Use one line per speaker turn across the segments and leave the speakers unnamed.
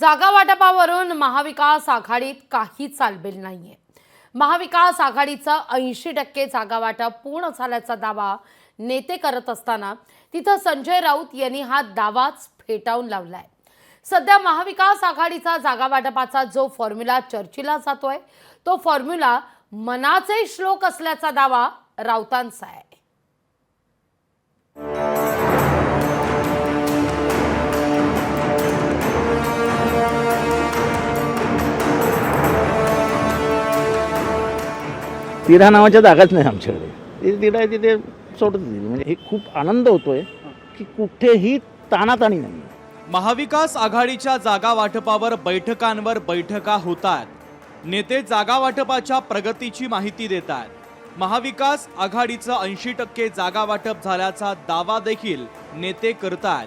जागा वाटपावरून महाविकास आघाडीत काही चालबेल नाहीये. महाविकास आघाडीचं ऐंशी टक्के जागा वाटप पूर्ण झाल्याचा दावा नेते करत असताना तिथं संजय राऊत यांनी हा दावाच फेटाळून लावलाय. सध्या महाविकास आघाडीचा जागा वाटपाचा जो फॉर्म्युला चर्चेला जातोय तो फॉर्म्युला मनाचे श्लोक असल्याचा दावा राऊतांचा आहे.
तिरा नावाच्या जागाच नाही आमच्याकडे. ते तिरा आहे तिथे सोडत दिली. म्हणजे हे खूप आनंद होतोय की कुठेही ताणाताणी नाही.
महाविकास आघाडीच्या जागा वाटपावर बैठकांवर बैठका होतात. नेते जागा वाटपाच्या प्रगतीची माहिती देतात. महाविकास आघाडीचं ऐंशी टक्के जागा वाटप झाल्याचा दावा देखील नेते करतात.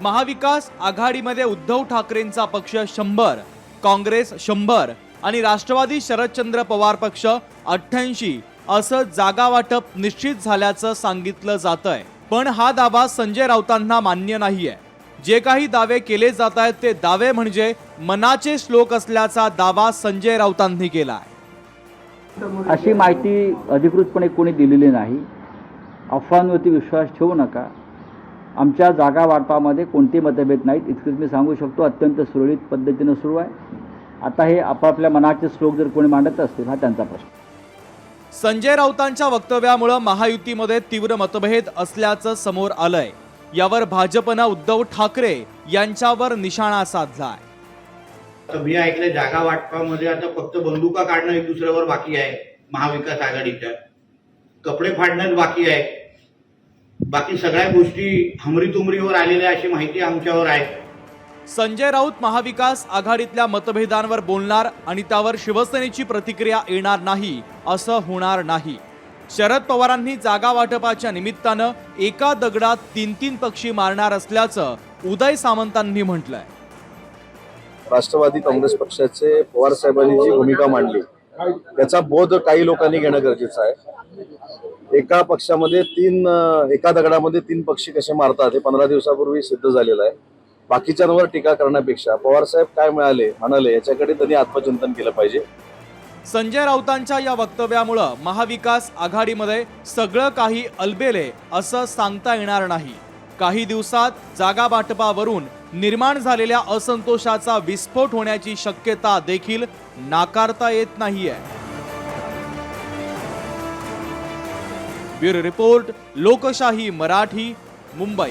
महाविकास आघाडीमध्ये उद्धव ठाकरेंचा पक्ष शंभर काँग्रेस शंभर आणि राष्ट्रवादी शरदचंद्र पवार पक्ष अठ्ठ्याऐंशी असं जागा वाटप निश्चित झाल्याचं सांगितलं जातंय. पण हा दावा संजय राऊतांना मान्य नाहीये. जे काही दावे केले जात आहेत ते दावे म्हणजे मनाचे श्लोक असल्याचा दावा संजय राऊतांनी केलाय.
अशी माहिती अधिकृतपणे कोणी दिलेली नाही. अफवांवरती विश्वास ठेवू नका. आमच्या जागा वाटपामध्ये कोणते मतभेद नाहीत इतकंच मी सांगू शकतो अत्यंत सुरळीत पद्धतीनं सुरू आहे. आता हे आपापल्या मनाचे श्लोक जर कोणी मांडत असतील हा त्यांचा प्रश्न.
संजय राऊतांच्या वक्तव्यामुळं महायुतीमध्ये तीव्र मतभेद असल्याचं समोर आलंय. यावर भाजपनं उद्धव ठाकरे यांच्यावर निशाणा साधलाय.
तर मी ऐकलं जागा वाटपामध्ये आता फक्त बंदुका काढणं एक दुसऱ्यावर बाकी आहे महाविकास आघाडीच्या. कपडे फाडणंच बाकी आहे. बाकी सगळ्या गोष्टी हमरीतुमरीवर आलेल्या अशी माहिती आमच्यावर आहे.
संजय राऊत महाविकास आघाडीतल्या मतभेदांवर बोलणार आणि त्यावर शिवसेनेची प्रतिक्रिया येणार नाही असं होणार नाही. शरद पवारांनी जागा वाटपाच्या निमित्तानं एका दगडात तीन तीन पक्षी मारणार असल्याचं उदय सामंतांनी म्हटलंय.
राष्ट्रवादी काँग्रेस पक्षाचे पवार साहेबांनी जी भूमिका मांडली त्याचा बोध काही लोकांनी घेणं गरजेचं आहे. एका पक्षामध्ये तीन एका दगडामध्ये तीन पक्षी कसे मारतात हे पंधरा दिवसापूर्वी सिद्ध झालेलं आहे. बाकीच्यांवर टीका करण्यापेक्षा पवारसाहेब काय मिळाले म्हणाले याच्याकडे त्यांनी आत्मचिंतन केलं पाहिजे.
संजय राऊतांच्या या वक्तव्यामुळं महाविकास आघाडीमध्ये सगळं काही अलबेले असं सांगता येणार नाही. काही दिवसात जागा वाटपावरून निर्माण झालेल्या असंतोषाचा विस्फोट होण्याची शक्यता देखील नाकारता येत नाहीये. ब्युरो रिपोर्ट लोकशाही मराठी मुंबई.